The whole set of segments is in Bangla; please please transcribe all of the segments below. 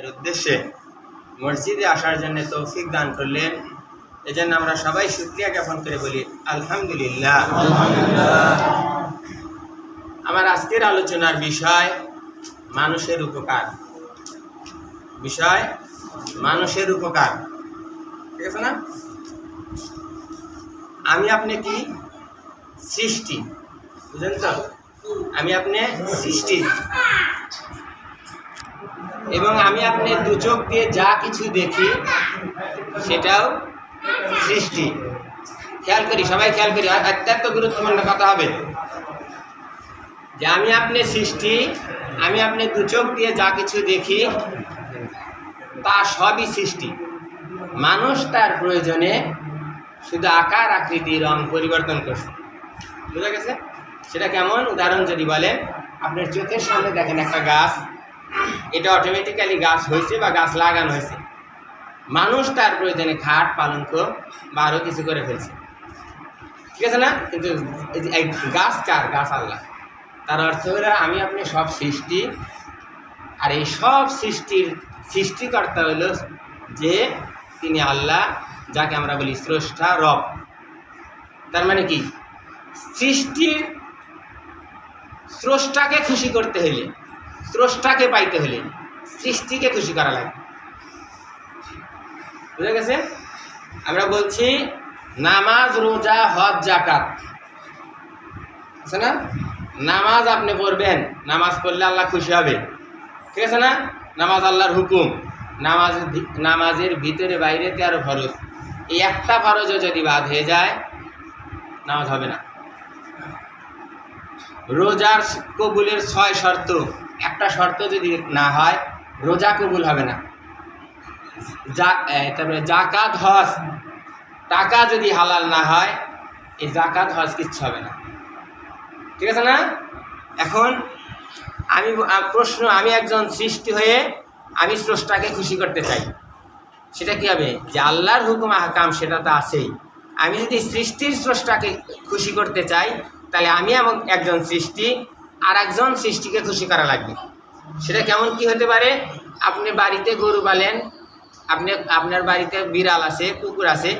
এর উদ্দেশ্যে মসজিদে আসার জন্য তৌফিক দান করলেন। এজন্য আমরা সবাই শুক্রিয়া জ্ঞাপন করে বলি আলহামদুলিল্লাহ। আমার আজকের আলোচনার বিষয় মানুষের উপকার। বিষয় মানুষের উপকার। ঠিক আছে না? আমি আপনি কি? সৃষ্টি। বুঝলেন তো? আমি আপনি সৃষ্টি। এবং আমি আপনি দু চোখ দিয়ে যা কিছু দেখি, সেটাও সৃষ্টি। খেয়াল করি, সবাই খেয়াল করি অত্যন্ত গুরুত্বপূর্ণ কথা হবে যে আমি আপনি সৃষ্টি, আমি আপনি দু চোখ দিয়ে যা কিছু দেখি, তা সবই সৃষ্টি। মানুষ তার প্রয়োজনে শুধু আকার, আকৃতি, রং পরিবর্তন করছে। বুঝা গেছে? সেটা কেমন? উদাহরণ যদি বলেন, আপনার চোখের সামনে দেখেন একটা গাছ। এটা অটোমেটিক্যালি গাছ হয়েছে বা গাছ লাগানো হয়েছে। মানুষ তার প্রয়োজনে খাট পালঙ্ক বা আরও কিছু করে ফেলছে। ঠিক আছে না? কিন্তু এই গাছ কার? গাছ আল্লাহ। তার অর্থ হলো আমি আপনি সব সৃষ্টি, আর এই সব সৃষ্টির সৃষ্টিকর্তা হলো যে তিনি আল্লাহ, যাকে আমরা বলি স্রষ্টা, রব। তার মানে কি? সৃষ্টির স্রষ্টাকে খুশি করতে হলে স্রষ্টাকে পাইতে হলে সৃষ্টিকে খুশি করা লাগে। বুঝা গেছে? আমরা বলছি নামাজ, রোজা, হজ জাকাত আছে না? নামাজ আপনি পড়বেন, নামাজ পড়লে আল্লাহ খুশি হবে। ঠিক আছে না? নামাজ আল্লাহর হুকুম। নামাজ নামাজের ভিতরে বাইরে তেরো ফরজ। এই একটা ফরজও যদি বাদ হয়ে যায়, নামাজ হবে না। রোজার কবুলের ছয় শর্ত। একটা শর্ত যদি না হয়, রোজা কবুল হবে না। যা তারপরে জাকাত হজ, টাকা যদি হালাল না হয়, এই জাকাত হজ কিচ্ছু হবে না। ঠিক আছে না? এখন আমি প্রশ্ন, আমি একজন সৃষ্টি হয়ে আমি স্রষ্টাকে খুশি করতে চাই। সেটা কী হবে? যে আল্লাহর হুকুম, আহকাম সেটা তো আছেই। আমি যদি সৃষ্টির স্রষ্টাকে খুশি করতে চাই, তাহলে আমি এমন একজন সৃষ্টি আর একজন সৃষ্টিকে খুশি করা লাগবে। সেটা কেমন কি হতে পারে? আপনি বাড়িতে গরু পালেন, আপনি, আপনার বাড়িতে বিড়াল আছে, কুকুর আছে,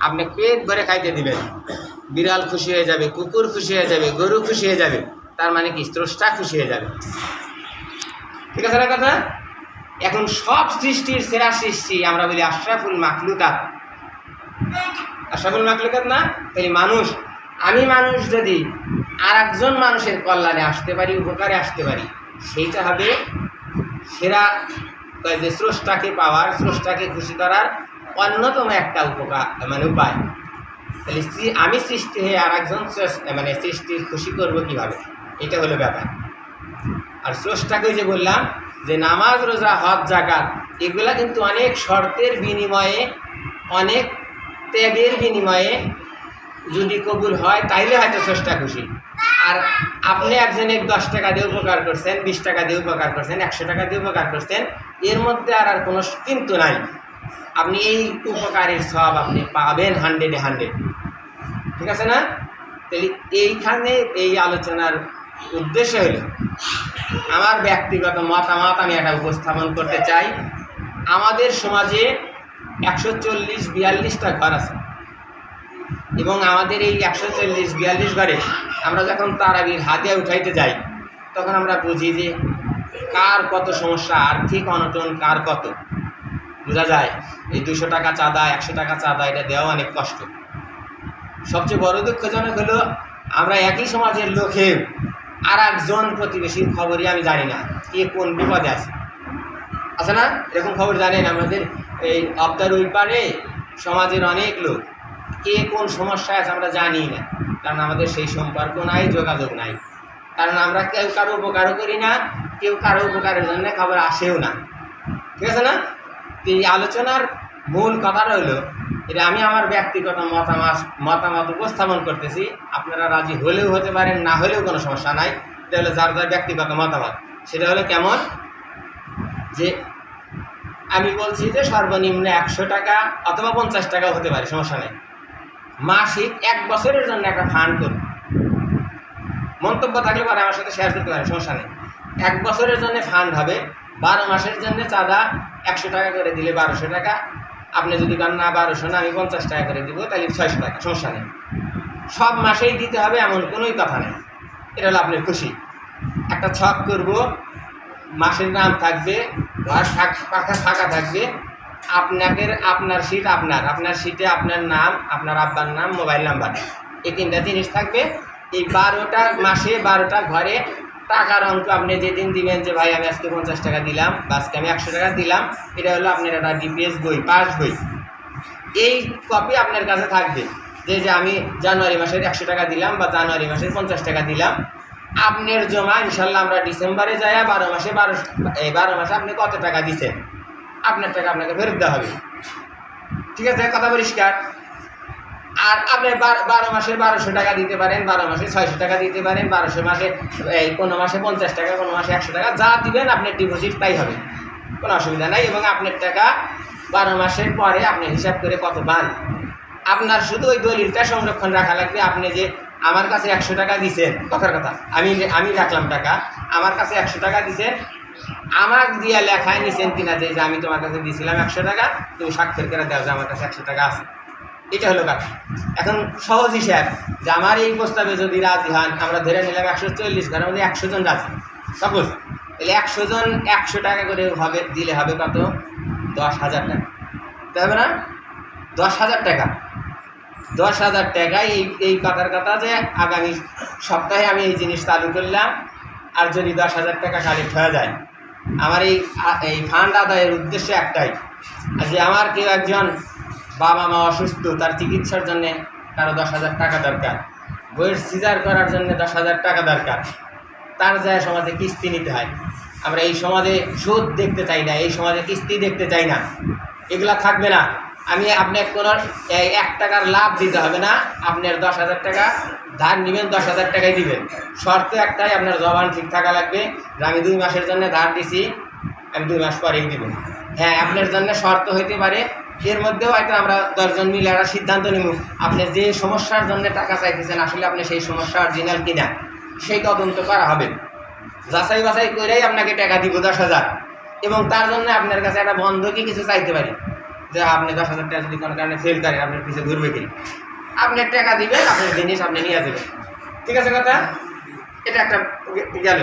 আপনি পেট ভরে খাইতে দিবেন। বিড়াল খুশি হয়ে যাবে, কুকুর খুশি হয়ে যাবে, গরু খুশি হয়ে যাবে, তার মানে কি স্রষ্টা খুশি হয়ে যাবে। ঠিক আছে না কথা? এখন সব সৃষ্টির সেরা সৃষ্টি আমরা বলি আশরাফুল মাকলুকাত আশরাফুল মাকলুকাত না? তাই মানুষ। আমি মানুষ যদি আর একজন মানুষের কল্যাণে আসতে পারি, উপকারে আসতে পারি, সেইটা হবে সেরা যে স্রষ্টাকে পাওয়ার, স্রষ্টাকে খুশি করার অন্যতম একটা উপকার মানে উপায়। তাহলে আমি সৃষ্টি হয়ে আর একজন মানে সৃষ্টির খুশি করব কীভাবে? এটা হলো ব্যাপার। আর স্রষ্টাকে যে বললাম, যে নামাজ, রোজা, হজ, জাকাত, এগুলা কিন্তু অনেক শর্তের বিনিময়ে, অনেক ত্যাগের বিনিময়ে যদি কবুল হয়, তাইলে হয়তো স্রষ্টা খুশি আর আপনি একজনের দশ টাকা দিয়ে উপকার করছেন, বিশ টাকা দিয়ে উপকার করছেন, একশো টাকা দিয়ে উপকার করছেন, এর মধ্যে আর আর কোনো কিন্তু নাই। আপনি এই উপকারের সব আপনি পাবেন হান্ড্রেডে হান্ড্রেড ঠিক আছে না? তাহলে এইখানে এই আলোচনার উদ্দেশ্য হলো, আমার ব্যক্তিগত মতামত আমি এটা উপস্থাপন করতে চাই। আমাদের সমাজে একশো চল্লিশ, বিয়াল্লিশটা ঘর আছে। এবং আমাদের এই একশো চল্লিশ, বিয়াল্লিশ ঘরে আমরা যখন তারাবির হাতিয়া উঠাইতে যাই, তখন আমরা বুঝি যে কার কত সমস্যা, আর্থিক অনটন কার কত? বোঝা যায়? এই দুশো টাকা চাঁদা, একশো টাকা চাঁদা, এটা দেওয়া অনেক কষ্ট। সবচেয়ে বড় দুঃখজনক হলো, আমরা একই সমাজের লোকে আর একজন প্রতিবেশীর খবরই আমি জানি না, কে কোন বিপদে আছে। আছে না? এরকম খবর জানেন আমাদের এই অবদার ওই পারে সমাজের অনেক লোক। কে কোন সমস্যায় আছে আমরা জানি না। কারণ আমাদের সেই সম্পর্ক নাই, যোগাযোগ নাই। কারণ আমরা কেউ কারও উপকারও করি না, কেউ কারও উপকারের জন্য খবর আসেও না। ঠিক আছে না? এই আলোচনার মূল কথাটা হলো এটা আমি আমার ব্যক্তিগত মতামত মতামত উপস্থাপন করতেছি। আপনারা রাজি হলেও হতে পারেন, না হলেও কোনো সমস্যা নাই। এটা হলো যার যার ব্যক্তিগত মতামত। সেটা হলো কেমন? যে আমি বলছি যে সর্বনিম্ন একশো টাকা অথবা পঞ্চাশ টাকা হতে পারে, সমস্যা নেই। মাসিক এক বছরের জন্য একটা ফান্ড করুন মন্তব্য থাকলে পরে আমার সাথে শেয়ার করতে পারে সমস্যা নেই। এক বছরের জন্য ফান্ড হবে, বারো মাসের জন্য চাঁদা একশো টাকা করে দিলে বারোশো টাকা। আপনি যদি কান না বারোশো না, আমি পঞ্চাশ টাকা করে দিব, তাহলে ছয়শো টাকা, সমস্যা নেই। সব মাসেই দিতে হবে এমন কোনোই কথা নেই। এটা হলো আপনার খুশি। একটা ছক করব, মাসের নাম থাকবে, ঘর ফাঁকা থাকবে আপনাকে আপনার সিট আপনার। আপনার সিটে আপনার নাম, আপনার আব্বার নাম মোবাইল নাম্বার এই তিনটা জিনিস থাকবে। এই বারোটা মাসে, বারোটা ঘরে টাকার অঙ্ক আপনি যেদিন দিবেন যে, ভাই, আমি আজকে পঞ্চাশ টাকা দিলাম বা আজকে আমি একশো টাকা দিলাম এটা হলো আপনার একটা ডিপিএস বই, পাস বই। এই কপি আপনার কাছে থাকবে। যে যে, আমি জানুয়ারি মাসের একশো টাকা দিলাম বা জানুয়ারি মাসের পঞ্চাশ টাকা দিলাম আপনার জমা ইনশাল্লাহ আমরা ডিসেম্বরে যাই বারো মাসে বারো, এই বারো মাসে আপনি কত টাকা দিচ্ছেন আপনার টাকা আপনাকে ফেরত দেওয়া হবে। ঠিক আছে, কথা পরিষ্কার। আর আপনি বার- মাসের বারোশো টাকা দিতে পারেন, বারো মাসে ছয়শো টাকা দিতে পারেন, বারোশো মাসে, এই কোনো মাসে পঞ্চাশ টাকা, কোনো মাসে একশো টাকা, যা দিবেন আপনার ডিপোজিট তাই হবে। কোনো অসুবিধা নাই এবং আপনার টাকা বারো মাসের পরে আপনি হিসাব করে কত পান। আপনার শুধু ওই দলিলটা সংরক্ষণ রাখা লাগবে, আপনি যে আমার কাছে একশো টাকা দিছেন, কথার কথা, আমি আমি রাখলাম টাকা, আমার কাছে একশো টাকা দিছেন আমার দিয়া লেখায় নিছেন কিনা যে আমি তোমার কাছে দিয়েছিলাম একশো টাকা, তুমি স্বাক্ষর করে দাও যে আমার কাছে একশো টাকা আছে। এটা হলো কথা এখন সহজ হিসাব, যে আমার এই প্রস্তাবে যদি রাজি হন, আমরা ধরে নিলাম একশো চল্লিশ ঘরের মধ্যে একশো জন রাজি। সাপোজ তাহলে একশো জন একশো টাকা করে হবে, দিলে হবে কত? দশ হাজার টাকা। তাই হবে না? দশ হাজার টাকা। দশ হাজার টাকা এই এই কথার কথা যে আগামী সপ্তাহে আমি এই জিনিস চালু করলাম, আর যদি দশ হাজার টাকা কালেক্ট হয়ে যায় আমার এই এই ফান্ড আদায়ের উদ্দেশ্য একটাই, যে আমার কেউ একজন বাবা মা অসুস্থ, তার চিকিৎসার জন্যে কারও দশ হাজার টাকা দরকার, বইয়ের সিজার করার জন্য দশ হাজার টাকা দরকার, তার যায় সমাজে কিস্তি নিতে হয়। আমরা এই সমাজে সুদ দেখতে চাই না, এই সমাজে কিস্তি দেখতে চাই না। এগুলা থাকবে না। আমি আপনার কোনো এক টাকার লাভ দিতে হবে না। আপনার দশ হাজার টাকা ধার নেবেন, দশ হাজার টাকাই দিবেন। শর্ত একটাই, আপনার জবান ঠিক থাকা লাগবে। যে আমি দুই মাসের জন্য ধার দিছি, আমি দুই মাস পরেই দিব। হ্যাঁ আপনার জন্য শর্ত হইতে পারে। এর মধ্যেও হয়তো আমরা দশজন মিলে একটা সিদ্ধান্ত নেব। আপনি যে সমস্যার জন্য টাকা চাইতেছেন, আসলে আপনি সেই সমস্যা অরিজিনাল কিনা, সেই তদন্ত করা হবে। যাচাই বাছাই করেই আপনাকে টাকা দিব দশ হাজার। এবং তার জন্য আপনার কাছে একটা বন্ধকি কিছু চাইতে পারি। যে আপনি দশ হাজার টাকা যদি কোনো কারণে ফেল করেন আপনার পিছিয়ে ঘুরবে কি? আপনি টাকা দিবেন আপনার জিনিস আপনি নিয়ে যাবেন। ঠিক আছে কথা? এটা একটা গেল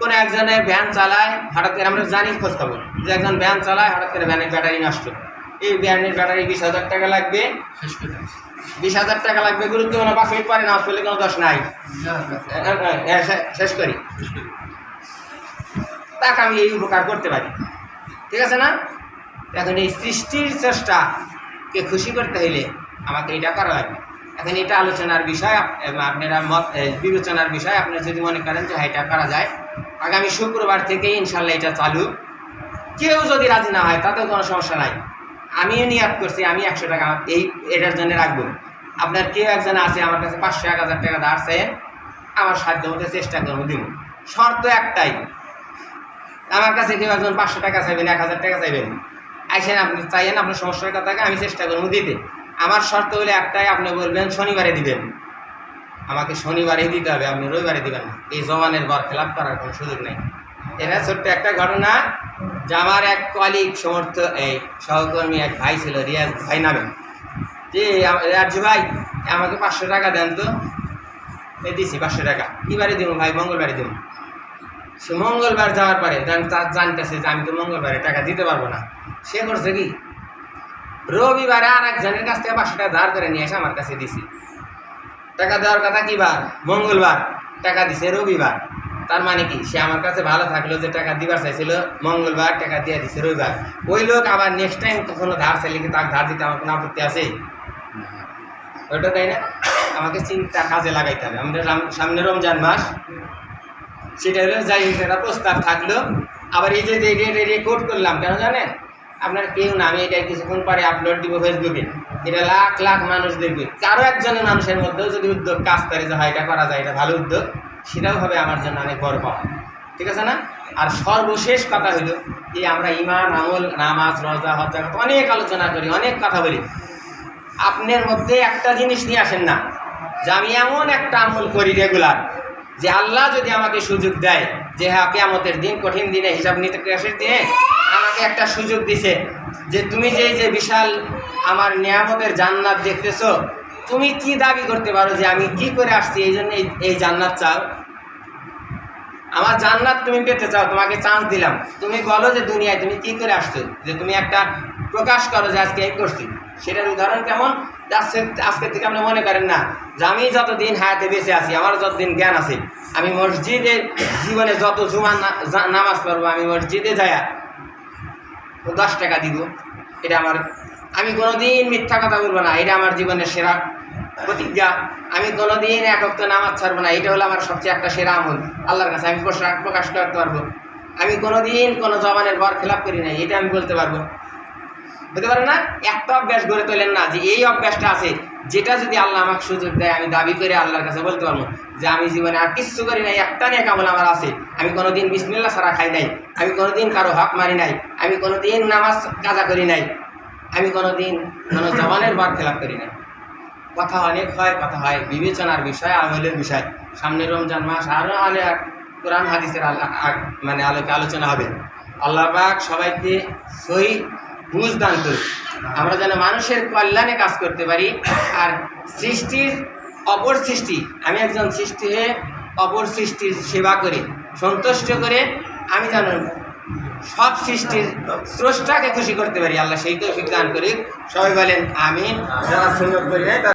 কোনো একজনে ভ্যান চালায় হঠাৎ করে আমরা জানি খোঁজ খবর। যে একজন ভ্যান চালায় হঠাৎ করে ভ্যানের ব্যাটারি নষ্ট। এই ভ্যানের ব্যাটারি বিশ হাজার টাকা লাগবে। বিশ হাজার টাকা লাগবে গুরুত্বপূর্ণ পাঁচ মিনিট পরে না করলে কোনো দোষ নাই। শেষ করি। তাকে আমি এই উপকার করতে পারি। ঠিক আছে না? এখন এই সৃষ্টির চেষ্টাকে খুশি করতে হইলে আমাকে এটা করা লাগবে। এখন এটা আলোচনার বিষয়, আপ- আপনারা মত বিবেচনার বিষয়। আপনারা যদি মনে করেন যে হ্যাঁ এটা করা যায়, আগামী শুক্রবার থেকেই ইনশাল্লাহ এটা চালু। কেউ যদি রাজি না হয়, তাতেও কোনো সমস্যা নাই। আমিও নিয়াত করছি, আমি একশো টাকা এই, এটার জন্য রাখব। আপনার কেউ একজন আছে, আমার কাছে পাঁচশো, এক হাজার টাকা ধার আমার সাধ্য মতো চেষ্টা করব, দিব। শর্ত একটাই, আমার কাছে কেউ একজন পাঁচশো টাকা চাইবেন, এক হাজার টাকা চাইবেন। আইসেন আপনি, চাইয়েন আপনার সমস্যার কথাকে আমি চেষ্টা করব দিতে। আমার শর্ত হলে একটাই, আপনি বলবেন শনিবারে দিবেন। আমাকে শনিবারেই দিতে হবে, আপনি রবিবারে দিবেন না। এই জমানের বর খেলাপ করার কোনো সুযোগ নেই। এটা ছোট্ট একটা ঘটনা, যে আমার এক কলিগ সমর্থ, এই সহকর্মী এক ভাই ছিল, রিয়াজ ভাই নামে। যে রাজু ভাই, আমাকে পাঁচশো টাকা দেন তো। দিছি পাঁচশো টাকা। কিবারে দিব ভাই, মঙ্গলবারে দিব সে মঙ্গলবার যাওয়ার পরে জানতেছে যে আমি তো মঙ্গলবারে টাকা দিতে পারব না। সে করছে কি? রবিবারে আর একজনের কাছ থেকে পাঁচশো টাকা ধার করে নিয়ে এসে আমার কাছে দিছি। টাকা দেওয়ার কথা কি বার? মঙ্গলবার। টাকা দিছে রবিবার। তার মানে কি? সে আমার কাছে ভালো থাকল যে টাকা দিবার চাইছিল, মঙ্গলবার টাকা দিয়ে দিছে রবিবার। ওই লোক আবার নেক্সট টাইম কখনো ধার চাইলে কি তার ধার দিতে আমার কোনো আপত্তি আছে ওইটা তাই না? আমাকে চিন্তা কাজে লাগাইতে হবে। আমাদের সামনে রমজান মাস। সেটা হলো যাই একটা প্রস্তাব থাকল। আবার এই যে রেকর্ড করলাম, কেন জানেন? আপনার কেউ না, আমি এটা কিছুক্ষণ পরে আপলোড দিব ফেসবুকে এটা লাখ লাখ মানুষ দেখবে। কারও একজনের মানুষের মধ্যেও যদি উদ্যোগ কাজ করে যে, হয়, এটা করা যায়, এটা ভালো উদ্যোগ, সেটাও হবে আমার জন্য অনেক বড় পাওয়া। ঠিক আছে না? আর সর্বশেষ কথা হলো এই আমরা ইমান, আমল, নামাজ, রজা, হজ্জা অনেক আলোচনা করি, অনেক কথা বলি। আপনার মধ্যে একটা জিনিস নিয়ে আসেন না, যে আমি এমন একটা আমল করি রেগুলার যে আল্লাহ যদি আমাকে সুযোগ দেয়, যে হ্যাঁ কেয়ামতের দিন, কঠিন দিনে হিসাব নিতে দিনে আমাকে একটা সুযোগ দিছে যে তুমি যে যে বিশাল আমার নিয়ামতের জান্নাত দেখতেছো, তুমি কি দাবি করতে পারো যে আমি কি করে আসছি? এই জন্য এই- জান্নাত চাও। আমার জান্নাত তুমি পেতে চাও, তোমাকে চান্স দিলাম। তুমি বলো যে দুনিয়ায় তুমি কি করে আসছো? যে তুমি একটা প্রকাশ করো যে আজকে এই করছি। সেটার উদাহরণ কেমন? আজকে থেকে আপনি মনে করেন না যে আমি যতদিন হায়াতে বেঁচে আছি, আমার যতদিন জ্ঞান আছে, আমি মসজিদে জীবনে যত জুমা নামাজ পড়ব, আমি মসজিদে যায়া দশ টাকা দিব। এটা আমার আমি কোনোদিন মিথ্যা কথা বলব না, এটা আমার জীবনের সেরা প্রতিজ্ঞা। আমি কোনোদিন একক নামাজ ছাড়বো না, এটা হলো আমার সবচেয়ে একটা সেরা আমল। আল্লাহর কাছে আমি প্রকাশ করতে পারব। আমি কোনোদিন কোনো জবানের বর খেলাপ করি নাই, এটা আমি বলতে পারব। হতে পারে না? একটা অভ্যাস গড়ে তোলেন না যে এই অভ্যাসটা আছে, যেটা যদি আল্লাহ আমাকে সুযোগ দেয়, আমি দাবি করে আল্লাহর কাছে বলতে পারব যে আমি জীবনে আর কিচ্ছু করি নাই, একটা নিয়ে কামল আমার আছে। আমি কোনোদিন বিসমিল্লা ছাড়া খাই নাই, আমি কোনোদিন কারও হক মারি নাই, আমি কোনোদিন নামাজ কাজা করি নাই, আমি কোনোদিন কোনো জবানের বার খেলাপ করি নাই। কথা অনেক হয়, কথা হয়, বিবেচনার বিষয়, আমলের বিষয়। সামনে রমজান মাস আরও অনেক কোরআন, হাদিসের আল- আ- মানে আলোকে আলোচনা হবে। আল্লাহ পাক সবাইকে সহি বুঝ দান করি আমরা যেন মানুষের কল্যাণে কাজ করতে পারি, আর সৃষ্টির অপর সৃষ্টি, আমি একজন সৃষ্টি হয়ে অপর সৃষ্টির সেবা করে, সন্তুষ্ট করে আমি যেন সব সৃষ্টির স্রষ্টাকে খুশি করতে পারি। আল্লাহ সেই তো দান করি সবাই বলেন আমি যারা সুন্দর করি